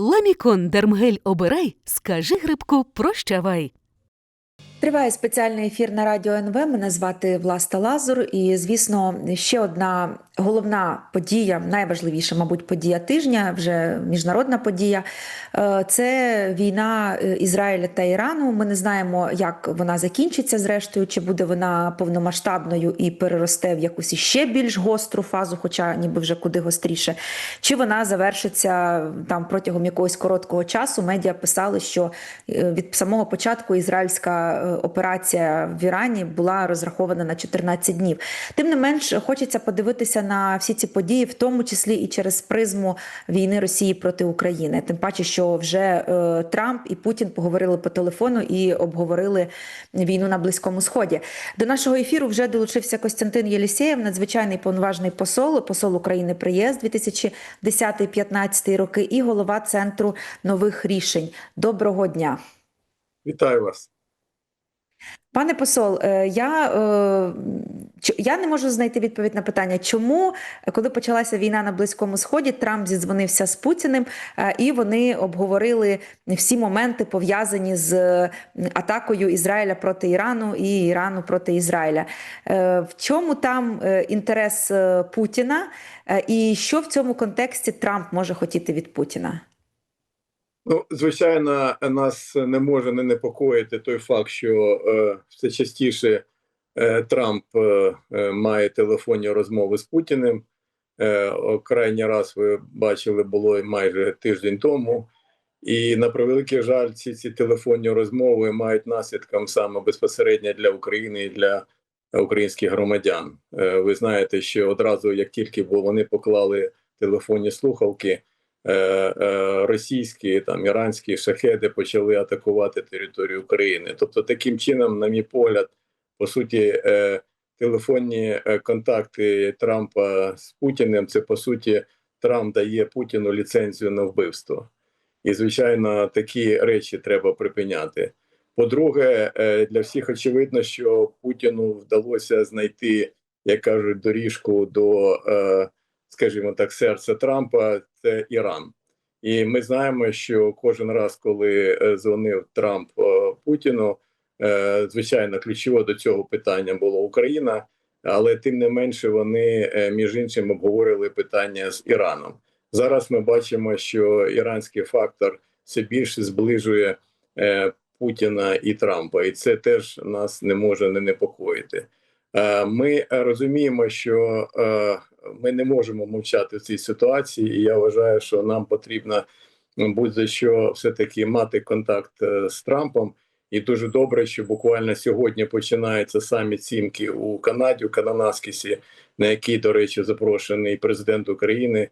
Ламікон Дермгель обирай, скажи грибку прощавай. Триває спеціальний ефір на радіо НВ. Мене звати Власта Лазур. І, звісно, ще одна головна подія, найважливіша, мабуть, подія тижня, вже міжнародна подія. Е, Це війна е, Ізраїля та Ірану. Ми не знаємо, як вона закінчиться, зрештою, чи буде вона повномасштабною і переросте в якусь іще більш гостру фазу, хоча ніби вже куди гостріше, чи вона завершиться там протягом якогось короткого часу. Медіа писали, що е, від самого початку ізраїльська операція в Ірані була розрахована на 14 днів. Тим не менш, хочеться подивитися на всі ці події, в тому числі і через призму війни Росії проти України. Тим паче, що вже е, Трамп і Путін поговорили по телефону і обговорили війну на Близькому Сході. До нашого ефіру вже долучився Костянтин Єлісєєв, надзвичайний повноважний посол, посол України при ЄС 2010-15 роки і голова центру нових рішень. Доброго дня. Вітаю вас. Пане посол, е, я, е, я не можу знайти відповідь на питання, чому, е, коли почалася війна на Близькому Сході, Трамп зідзвонився з Путіним, і вони обговорили всі моменти пов'язані з атакою Ізраїля проти Ірану і Ірану проти Ізраїля. В чому там інтерес Путіна, і що в цьому контексті Трамп може хотіти від Путіна? Ну, звичайно, нас не може не непокоїти той факт, що е, все частіше е, Трамп е, е, має телефонні розмови з Путіним. Е, крайній раз ви бачили, було майже тиждень тому. І на превеликий жаль, ці, ці телефонні розмови мають наслідком саме безпосередньо для України і для українських громадян. Е, ви знаєте, що одразу, як тільки вони поклали телефонні слухавки, російські там іранські шахеди почали атакувати територію України. Тобто, таким чином, на мій погляд, по суті, е, телефонні е, контакти Трампа з Путіним це по суті Трамп дає Путіну ліцензію на вбивство. І звичайно, такі речі треба припиняти. По-друге, е, для всіх очевидно, що Путіну вдалося знайти, як кажуть, доріжку до, е, скажімо так, серця Трампа Іран. І ми знаємо, що кожен раз, коли е, дзвонив Трамп е, Путіну, е, звичайно, ключово до цього питання була Україна, але тим не менше вони між іншим обговорили питання з Іраном. Зараз ми бачимо, що іранський фактор все більше зближує Путіна і Трампа, і це теж нас не може не непокоїти. Е, Ми розуміємо, що е, ми не можемо мовчати в цій ситуації, і я вважаю, що нам потрібно ну, будь-за що все-таки мати контакт е, з Трампом. І дуже добре, що буквально сьогодні починається саміт сімки у Канаді, у Кананаскісі, на який, до речі, запрошений президент України.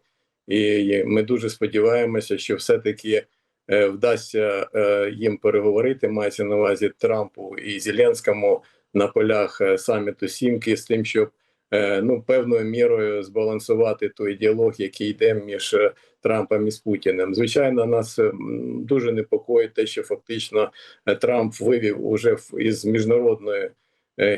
І ми дуже сподіваємося, що все-таки е, вдасться е, їм переговорити. Мається на увазі Трампу і Зеленському на полях е, саміту Сімки з тим, щоб е, ну певною мірою збалансувати той діалог, який йде між е, Трампом і з Путіним. Звичайно, нас дуже непокоїть те, що фактично Трамп вивів уже із міжнародної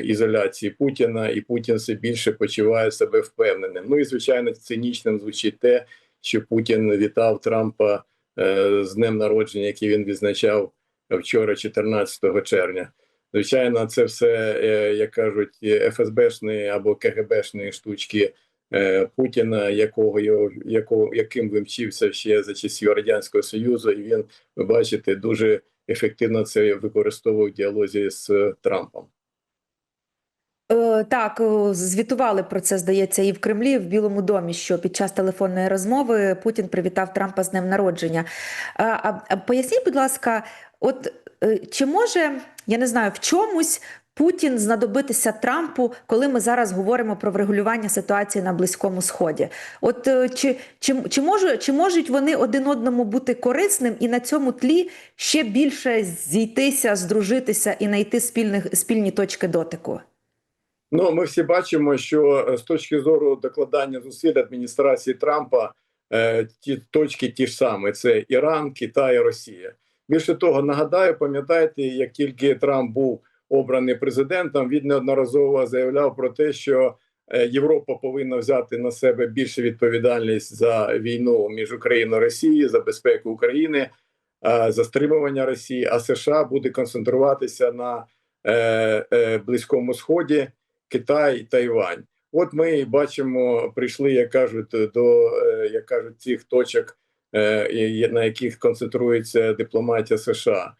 ізоляції Путіна, і Путін все більше почуває себе впевненим. Ну і звичайно, цинічним звучить те, що Путін вітав Трампа з днем народження, який він відзначав вчора, 14 червня. Звичайно, це все, е, як кажуть, ФСБшні або КГБшні штучки е, Путіна, якого якого яким він вчився ще за часів радянського союзу, і він, ви бачите, дуже ефективно це використовував в діалозі з Трампом. Е, Так, звітували про це, здається, і в Кремлі, і в Білому домі, що під час телефонної розмови Путін привітав Трампа з днем народження. А, а, поясніть, будь ласка, от чи може, я не знаю, в чомусь Путін знадобитися Трампу, коли ми зараз говоримо про врегулювання ситуації на Близькому Сході? От е, чи, чи, чи, може, чи можуть вони один одному бути корисним і на цьому тлі ще більше зійтися, здружитися і знайти спільних, спільні точки дотику? Ну, ми всі бачимо, що е, з точки зору докладання зусиль адміністрації Трампа е, ті точки ті ж самі: це Іран, Китай, Росія. Більше того, нагадаю, пам'ятаєте, як тільки Трамп був обраний президентом, він неодноразово заявляв про те, що е, Європа повинна взяти на себе більше відповідальність за війну між Україною і Росією, за безпеку України, е, за стримування Росії, а США буде концентруватися на е, Близькому Сході, Китай, Тайвань. От ми бачимо, прийшли, як кажуть, до як кажуть, цих точок, на яких концентрується дипломатія США.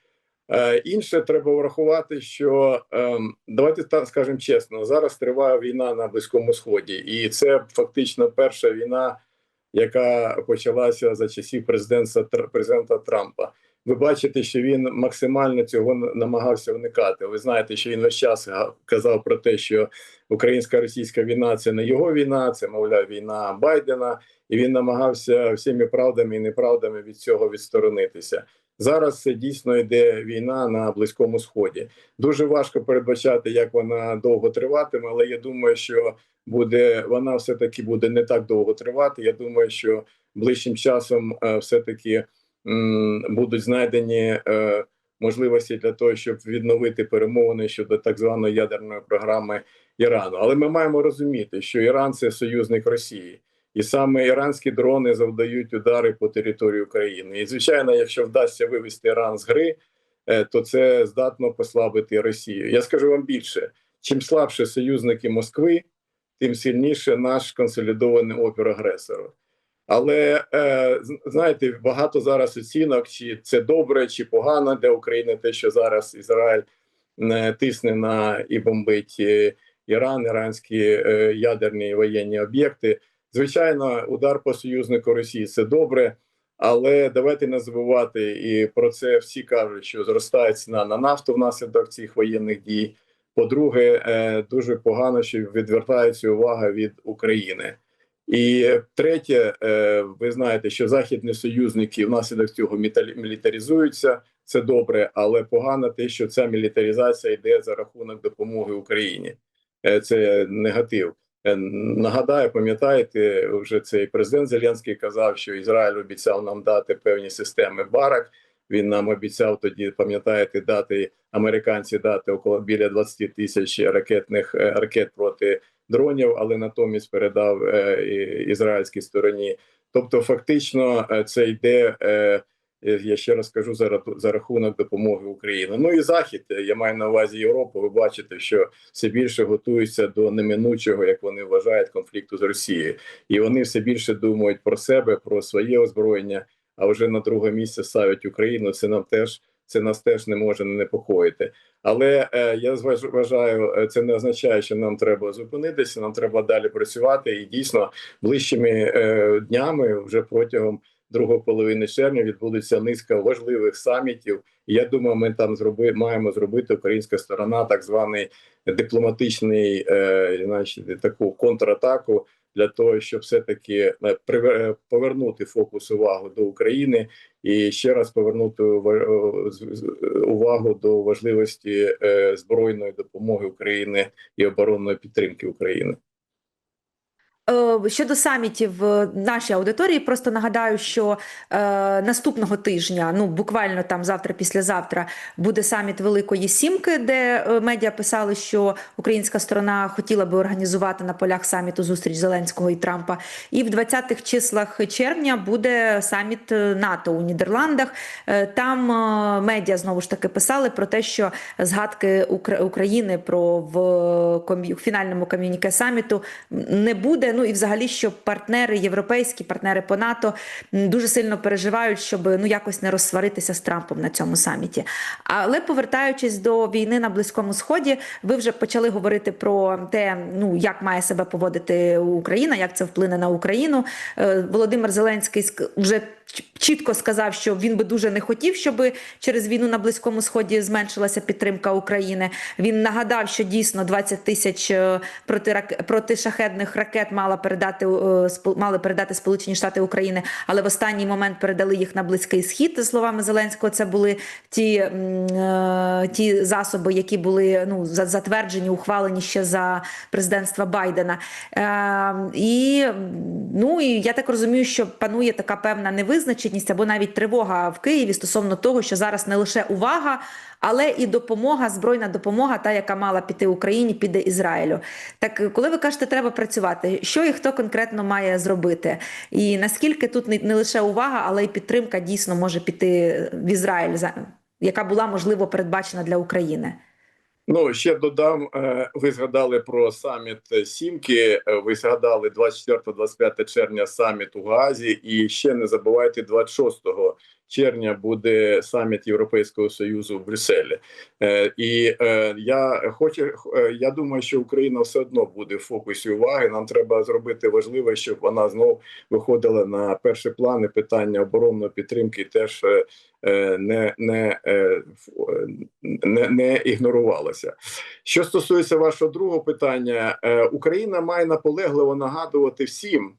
Е, Інше треба врахувати, що ем, давайте скажемо чесно, зараз триває війна на Близькому Сході, і це фактично перша війна, яка почалася за часів президента президента Трампа. Ви бачите, що він максимально цього намагався уникати. Ви знаєте, що він весь час казав про те, що українсько-російська війна це не його війна, це мовляв війна Байдена, і він намагався всіми правдами і неправдами від цього відсторонитися. Зараз це дійсно йде війна на близькому сході. Дуже важко передбачати, як вона довго триватиме, але я думаю, що буде вона все таки буде не так довго тривати. Я думаю, що ближчим часом е, все таки будуть знайдені е, можливості для того, щоб відновити перемовини щодо так званої ядерної програми Ірану. Але ми маємо розуміти, що Іран це союзник Росії. І саме іранські дрони завдають удари по території України. І звичайно, якщо вдасться вивести Іран з гри, е, то це здатно послабити Росію. Я скажу вам більше: чим слабше союзники Москви, тим сильніше наш консолідований опір агресору. Але е, знаєте, багато зараз оцінок, чи це добре, чи погано для України, те, що зараз Ізраїль е, тисне на і бомбить е, Іран, іранські е, ядерні воєнні об'єкти. Звичайно, удар по союзнику Росії це добре, але давайте не забувати і про це всі кажуть, що зростає ціна на нафту внаслідок цих воєнних дій. По-друге, е, дуже погано, що відвертається увага від України. І третє, е, ви знаєте, що західні союзники внаслідок цього мілітаризуються. Це добре, але погано те, що ця мілітаризація йде за рахунок допомоги Україні. Е, Це негатив. Е, Нагадаю, пам'ятаєте, вже цей президент Зеленський казав, що Ізраїль обіцяв нам дати певні системи барак. Він нам обіцяв тоді, пам'ятаєте, дати американці дати около біля 20 тисяч ракетних е, ракет проти дронів, але натомість передав е, ізраїльській стороні. Тобто, фактично, е, це йде. Я ще раз кажу за за рахунок допомоги Україні. Ну і захід. Я маю на увазі Європу. Ви бачите, що все більше готуються до неминучого, як вони вважають, конфлікту з Росією, і вони все більше думають про себе, про своє озброєння. А вже на друге місце ставлять Україну. Це нам теж це нас теж не може не непокоїти. Але е, я вважаю, е, це не означає, що нам треба зупинитися. Нам треба далі працювати. І дійсно, ближчими е, днями, вже протягом другої половини червня, відбудеться низка важливих самітів. І я думаю, ми там зроби маємо зробити українська сторона, так званий дипломатичний, е, значить, таку контратаку. Для того щоб все таки повернути фокус увагу до України і ще раз повернути з- увагу до важливості е, збройної допомоги України і оборонної підтримки України. Е, Щодо самітів е, нашій аудиторії, просто нагадаю, що е, наступного тижня, ну буквально там завтра, післязавтра, буде саміт Великої Сімки, де е, медіа писали, що українська сторона хотіла би організувати на полях саміту зустріч Зеленського і Трампа. І в 20-х числах червня буде саміт е, НАТО у Нідерландах. Там медіа знову ж таки писали про те, що згадки Укра- України про в ком'ю- фінальному ком'юніке саміту не буде. Ну і взагалі, що партнери, європейські партнери по НАТО дуже сильно переживають, щоб ну якось не розсваритися з Трампом на цьому саміті. Але повертаючись до війни на Близькому Сході, ви вже почали говорити про те, ну як має себе поводити Україна, як це вплине на Україну. Е, Володимир Зеленський вже чітко сказав, що він би дуже не хотів, щоб через війну на Близькому Сході зменшилася підтримка України. Він нагадав, що дійсно 20 тисяч е, протишахедних ракет мала передати е, мали передати Сполучені Штати України, але в останній момент передали їх на близький схід. Словами Зеленського, це були ті, е, ті засоби, які були ну за- затверджені, ухвалені ще за президентства Байдена. Е, і ну і я так розумію, що панує така певна невизначеність невизначеність або навіть тривога в Києві стосовно того, що зараз не лише увага, але і допомога, збройна допомога, та яка мала піти Україні, піде Ізраїлю. Так, е, коли ви кажете, треба працювати, що і хто конкретно має зробити? І наскільки тут не, лише увага, але й підтримка дійсно може піти в Ізраїль, яка була можливо передбачена для України? Ну ще додам. е, Ви згадали про саміт Сімки. е, Ви згадали 24-25 червня саміт у Газі, і ще не забувайте, 26 червня буде саміт Європейського союзу в Брюсселі. Е, І е, я хочу, е, я думаю, що Україна все одно буде в фокусі уваги. Нам треба зробити важливе, щоб вона знов виходила на перший план. Питання оборонної підтримки теж не, не, не, не ігнорувалося. Що стосується вашого другого питання, Україна має наполегливо нагадувати всім,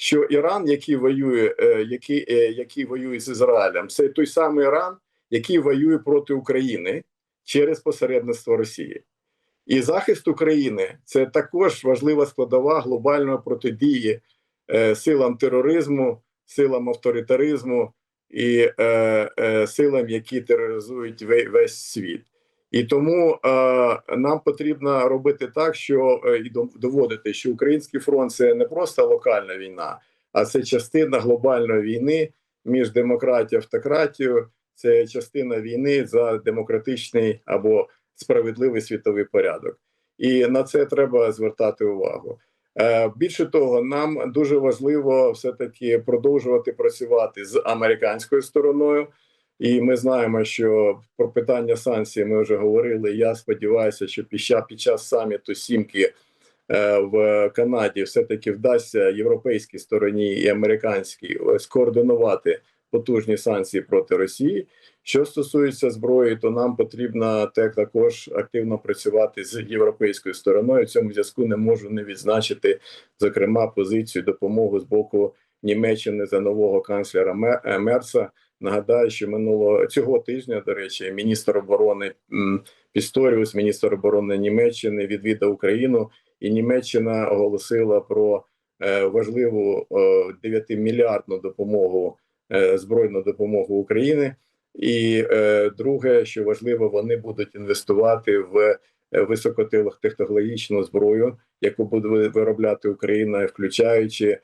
що Іран, який воює, е, який, е, який воює з Ізраїлем, це той самий Іран, який воює проти України через посередництво Росії. І захист України це також важлива складова глобальної протидії е, силам тероризму, силам авторитаризму і е, е, силам, які тероризують ве- весь світ. І тому е, нам потрібно робити так, що е, і доводити, що український фронт це не просто локальна війна, а це частина глобальної війни між демократією автократією. Це частина війни за демократичний або справедливий світовий порядок. І на це треба звертати увагу. Е, Більше того, нам дуже важливо все таки продовжувати працювати з американською стороною. І ми знаємо, що про питання санкцій ми вже говорили. Я сподіваюся, що під час, саміту сімки е, в Канаді все таки вдасться європейській стороні і американській е, скоординувати потужні санкції проти Росії. Що стосується зброї, то нам потрібно так також активно працювати з європейською стороною. В цьому зв'язку не можу не відзначити зокрема позицію допомоги з боку Німеччини за нового канцлера Ме- Мерца. Нагадаю, що минулого цього тижня, до речі, міністр оборони Пісторіус, міністр оборони Німеччини, відвідав Україну, і Німеччина оголосила про е, важливу е, 9-мільярдну допомогу е, збройну допомогу України. І е, друге, що важливо, вони будуть інвестувати в високотехнологічну зброю, яку буде виробляти Україна, включаючи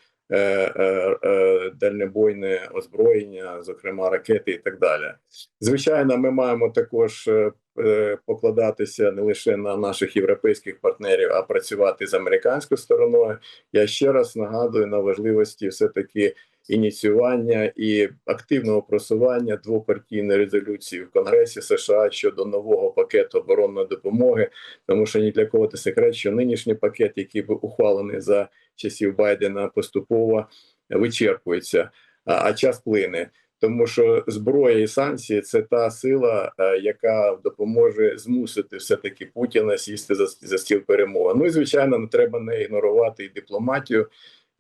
дальнобойне озброєння, зокрема ракети і так далі. Звичайно, ми маємо також е, е, покладатися не лише на наших європейських партнерів, а працювати з американською стороною. Я ще раз нагадую на важливості все таки ініціювання і активного просування двопартійної резолюції в Конгресі США щодо нового пакету оборонної допомоги, тому що ні для кого це секрет, що нинішній пакет, який був ухвалений за часів Байдена, поступово вичерпується, а, час плине. Тому що зброя і санкції це та сила, е, яка допоможе змусити все таки Путіна сісти за, за стіл перемовин. Ну і звичайно, не треба не ігнорувати і дипломатію.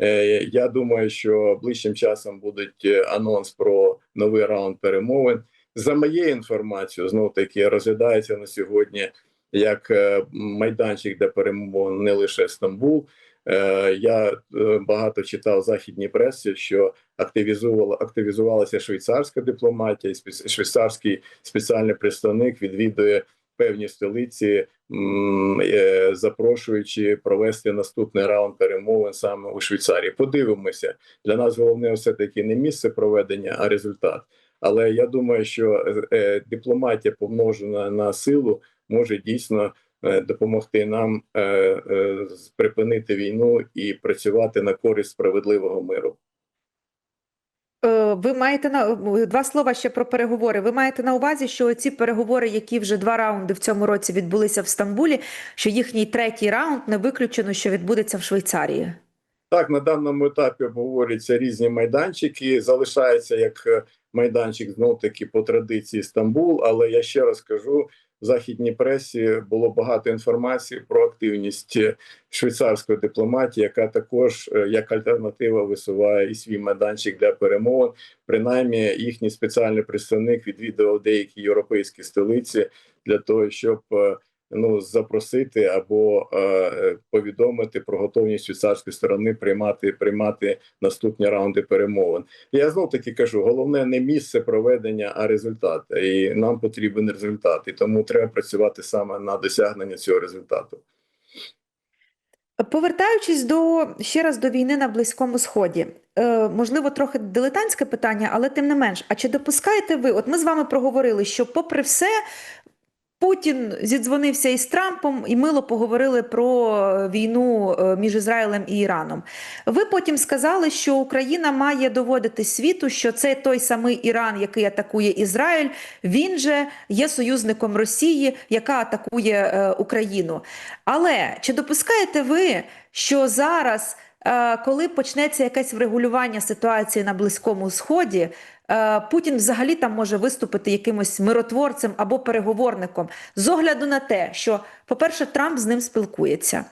Е, Я думаю, що ближчим часом будуть е, анонс про новий раунд перемовин. За моєю інформацією, знов таки розглядається на сьогодні як майданчик для перемовин не лише Стамбул. Е, Я е, багато читав в західній пресі, що активізувала активізувалася швейцарська дипломатія, і швейцарський спеціальний представник відвідує певні столиці, е, запрошуючи провести наступний раунд перемовин саме у Швейцарії. Подивимося для нас головне все таки не місце проведення, а результат. Але я думаю, що дипломатія помножена на силу може дійсно допомогти нам е, е, припинити війну і працювати на користь справедливого миру. Е, Ви маєте на два слова ще про переговори. Ви маєте на увазі, що ці переговори, які вже два раунди в цьому році відбулися в Стамбулі, що їхній третій раунд не виключено, що відбудеться в Швейцарії. Так, на даному етапі обговорюються різні майданчики. Залишається як е, майданчик знов таки по традиції Стамбул. Але я ще раз кажу: західній пресі було багато інформації про активність е, швейцарської дипломатії, яка також е, як альтернатива висуває і свій майданчик для перемовин. Принаймні, їхній спеціальний представник відвідував деякі європейські столиці для того, щоб запросити або е, повідомити про готовність швейцарської сторони приймати приймати наступні раунди перемовин. Я знов таки кажу: головне не місце проведення, а результат. І нам потрібен результат. І тому треба працювати саме на досягнення цього результату. Повертаючись до ще раз до війни на Близькому Сході, е, можливо, трохи дилетантське питання, але тим не менш, а чи допускаєте ви? От ми з вами проговорили, що, попри все, Путін зідзвонився із Трампом і мило поговорили про війну е, між Ізраїлем і Іраном. Ви потім сказали, що Україна має доводити світу, що це той самий Іран, який атакує Ізраїль, він же є союзником Росії, яка атакує е, Україну. Але чи допускаєте ви, що зараз, е, коли почнеться якесь врегулювання ситуації на Близькому Сході, е, Путін взагалі там може виступити якимось миротворцем або переговорником з огляду на те, що, по-перше, Трамп з ним спілкується.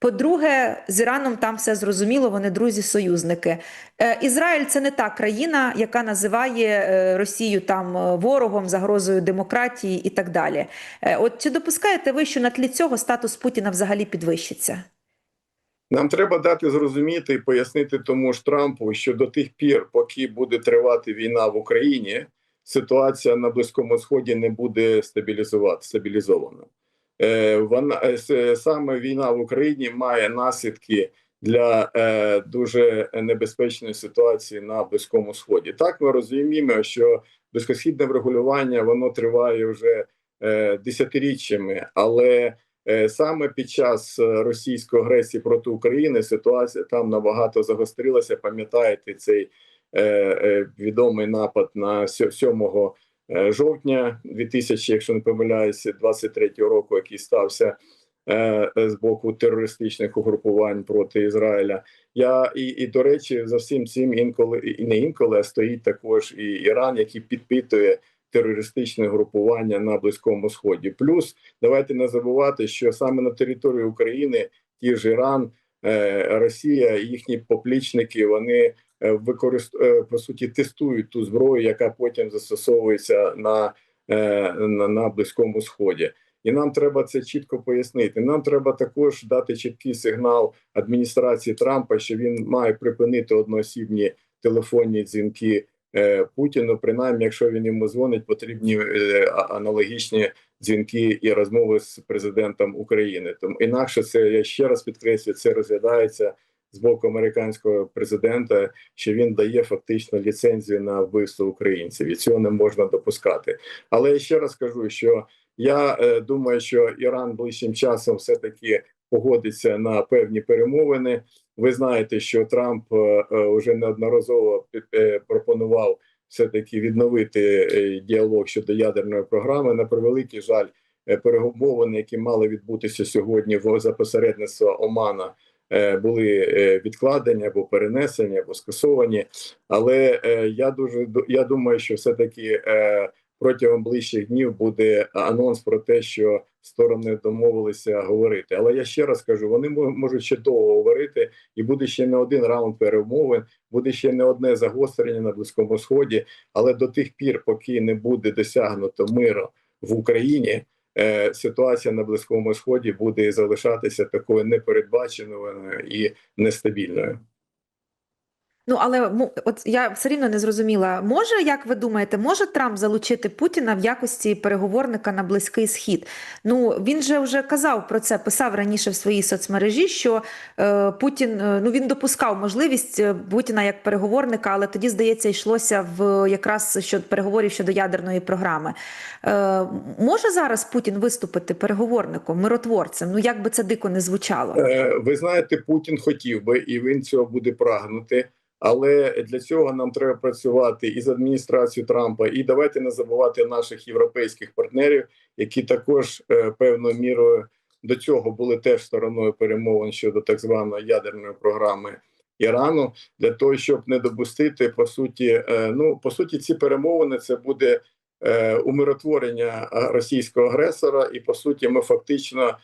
По-друге, з Іраном там все зрозуміло, вони друзі-союзники. Е, Ізраїль це не та країна, яка називає е, Росію там е, ворогом, загрозою демократії і так далі. Е, От чи допускаєте ви, що на тлі цього статус Путіна взагалі підвищиться? Нам треба дати зрозуміти і пояснити тому ж Трампу, що до тих пір, поки буде тривати війна в Україні, ситуація на Близькому Сході не буде стабілізувати стабілізована. Е, вона е, саме війна в Україні має наслідки для е, дуже небезпечної ситуації на Близькому Сході. Так ми розуміємо, що близькосхідне врегулювання воно триває вже е, десятиріччями, але Е, Саме під час е, російської агресії проти України ситуація там набагато загострилася. Пам'ятаєте цей е, е, відомий напад на сьо- 7 е, жовтня 2000, якщо не помиляюся, 23 року, який стався е, е, з боку терористичних угрупувань проти Ізраїля. Я і, і до речі, за всім цим інколи і не інколи а стоїть також і Іран, який підпитує терористичне групування на Близькому Сході. Плюс давайте не забувати, що саме на території України ті ж Іран, е, Росія, їхні поплічники, вони е, використ... е, по суті тестують ту зброю, яка потім застосовується на, на, на Близькому Сході. І нам треба це чітко пояснити. Нам треба також дати чіткий сигнал адміністрації Трампа, що він має припинити одноосібні телефонні дзвінки Путіну. Принаймні, якщо він йому дзвонить, потрібні е, аналогічні дзвінки і розмови з президентом України. Тому інакше це я ще раз підкреслюю, це розглядається з боку американського президента, що він дає фактично ліцензію на вбивство українців, і цього не можна допускати. Але я ще раз кажу, що я е, думаю, що Іран ближчим часом все таки погодиться на певні перемовини. Ви знаєте, що Трамп е, е, вже неодноразово е, пропонував все таки відновити е, діалог щодо ядерної програми. На превеликий жаль, е, перемовини, які мали відбутися сьогодні в за Омана. е, Були е, відкладені або перенесені, або скасовані, але е, я дуже ду- я думаю, що все таки е, протягом ближчих днів буде анонс про те, що сторони домовилися говорити. Але я ще раз кажу: вони мо- можуть ще довго говорити, і буде ще не один раунд перемовин, буде ще не одне загострення на близькому сході. Але до тих пір, поки не буде досягнуто миру в Україні. е, Ситуація на близькому сході буде залишатися такою непередбаченою і нестабільною. Ну, але от я все рівно не зрозуміла, може, як ви думаєте, може Трамп залучити Путіна в якості переговорника на Близький Схід? Ну, він же вже казав про це, писав раніше в своїй соцмережі, що е, Путін, е, ну, він допускав можливість е, Путіна як переговорника, але тоді, здається, йшлося в якраз щодо переговорів щодо ядерної програми. Е, може зараз Путін виступити переговорником, миротворцем? Ну, як би це дико не звучало? Е, Ви знаєте, Путін хотів би, і він цього буде прагнути. Але для цього нам треба працювати і з адміністрацією Трампа, і давайте не забувати наших європейських партнерів, які також е, певною мірою до цього були теж стороною перемовин щодо так званої ядерної програми Ірану, для того, щоб не допустити по суті, е, ну по суті, ці перемовини це буде е, умиротворення російського агресора, і по суті, ми фактично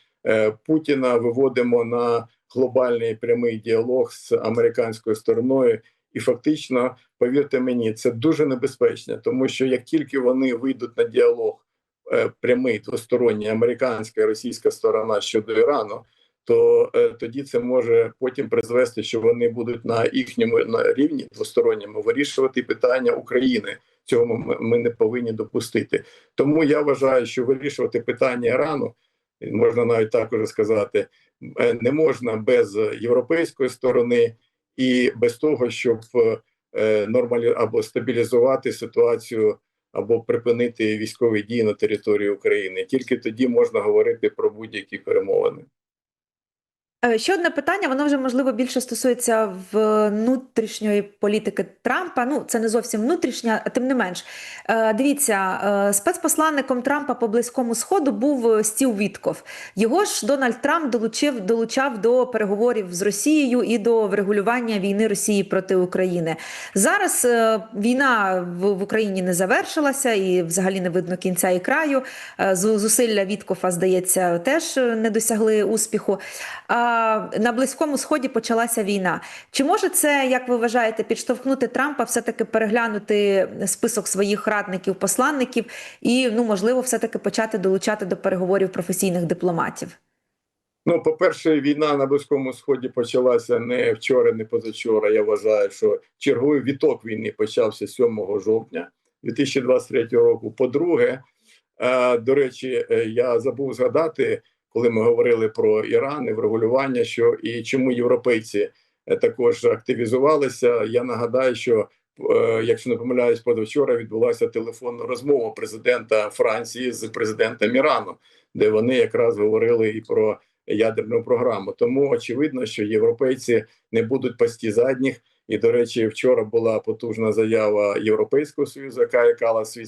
Путіна виводимо на глобальний прямий діалог з американською стороною. І фактично, повірте мені, це дуже небезпечно, тому що як тільки вони вийдуть на діалог е, прямий двосторонній американська і російська сторона щодо Ірану, то е, тоді це може потім призвести, що вони будуть на їхньому на рівні двосторонньому вирішувати питання України. Цього ми, ми не повинні допустити. Тому я вважаю, що вирішувати питання Ірану можна навіть так уже сказати, е, не можна без європейської сторони і без того, щоб е, нормалі або стабілізувати ситуацію, або припинити військові дії на території України. Тільки тоді можна говорити про будь-які перемовини. Е, Ще одне питання, воно вже можливо більше стосується внутрішньої політики Трампа. Ну, це не зовсім внутрішня, а тим не менш. Е, Дивіться, е, спецпосланником Трампа по близькому сходу був е, Стів Вітков. Його ж Дональд Трамп долучив долучав до переговорів з Росією і до врегулювання війни Росії проти України. Зараз е, війна в, Україні не завершилася і взагалі не видно кінця і краю. Е, Зусилля Віткофа, здається, теж е, не досягли успіху. А на Близькому Сході почалася війна. Чи може це, як ви вважаєте, підштовхнути Трампа все-таки переглянути список своїх радників, посланників і, ну, можливо, все-таки почати долучати до переговорів професійних дипломатів? Ну, по-перше, війна на Близькому Сході почалася не вчора, не позавчора. Я вважаю, що черговий віток війни почався 7 жовтня 2023 року. По-друге, е, до речі, е, я забув згадати, коли ми говорили про Іран і врегулювання, що і чому європейці е, також активізувалися. Я нагадаю, що е, якщо не помиляюсь, позавчора відбулася телефонна розмова президента Франції з президентом Ірану, де вони якраз говорили і про ядерну програму. Тому очевидно, що європейці не будуть пасти задніх. І до речі, вчора була потужна заява Європейського союзу, яка якалась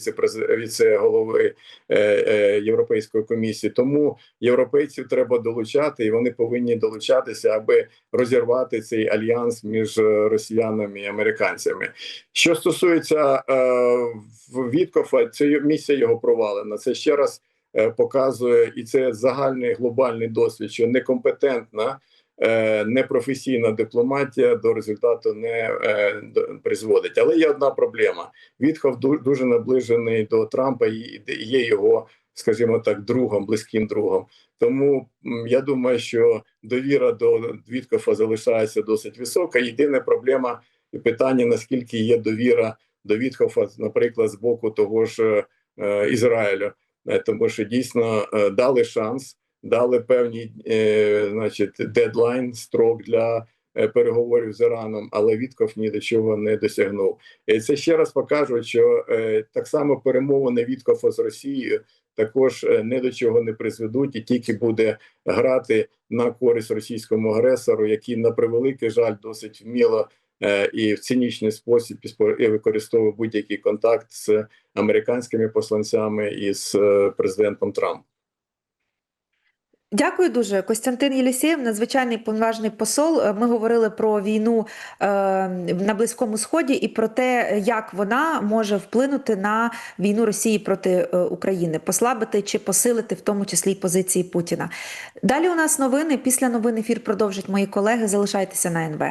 віце-голови е, е, Європейської комісії. Тому європейців треба долучати, і вони повинні долучатися, аби розірвати цей альянс між росіянами і американцями. Що стосується е, Віткофа, це місія його провалена. Це ще раз показує, і це загальний глобальний досвід, що некомпетентна. Е, Непрофесійна дипломатія до результату не е, призводить. Але є одна проблема: Вітхов дуже наближений до Трампа і є його, скажімо так, другом, близьким другом. Тому я думаю, що довіра до Віткофа залишається досить висока. Єдина проблема і питання: наскільки є довіра до Вітхофа, наприклад, з боку того ж е, Ізраїлю, тому що дійсно дали шанс, дали певний, е, значить, дедлайн, строк для. е, Переговорів з Іраном, але Вітков ні до чого не досягнув. І це ще раз покаже, що е, так само перемовини Віткофа з Росією також е, ні до чого не призведуть, і тільки буде грати на користь російському агресору, який на превеликий жаль досить вміло е, і в цинічний спосіб використовує будь-який контакт з американськими посланцями і з е, президентом Трампом. Дякую дуже, Костянтин Єлісєєв, надзвичайний повноважний посол. Е, Ми говорили про війну е, на Близькому Сході і про те, як вона може вплинути на війну Росії проти е, України, послабити чи посилити, в тому числі позиції Путіна. Далі у нас новини. Після новин ефір продовжать мої колеги. Залишайтеся на НВ.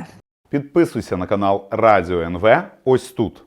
Підписуйся на канал Радіо НВ ось тут.